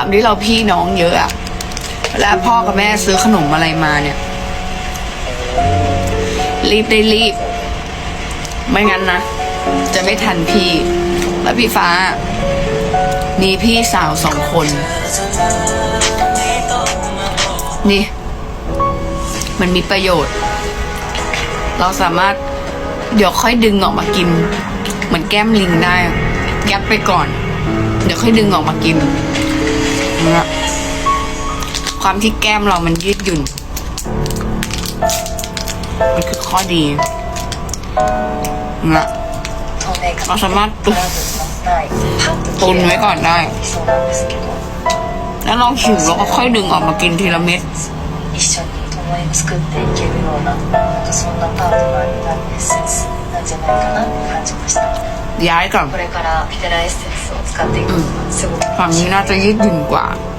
ความที่เราพี่น้องเยอะอะแล้วพ่อกับแม่ซื้อขนมอะไรมาเนี่ย รีบได้รีบ ไม่งั้นนะ จะไม่ทันพี่ แล้วพี่ฟ้า มีพี่สาวสองคน นี่ มันมีประโยชน์ เราสามารถเดี๋ยวค่อยดึงออกมากิน เหมือนแก้มลิงได้แก๊บไปก่อน เดี๋ยวค่อยดึงออกมากิน นะความที่แก้มเรามันยืดหยุ่น มันคือข้อดีนะ 透明感 เราสามารถตุน ないパッと ตุนไว้ก่อนได้ そうなんですけど แล้วลองหิวแล้วก็ค่อยดึงออกมากินทีละเม็ด 一緒に共に作っていけるようななんかそんなパートナーになるエッセンスなんじゃないかなって感じました ย้ายก่อน これからフィテラエッセンスを使っていくのがすごく ฝั่งนี้น่าจะยืดหยุ่นกว่า 楽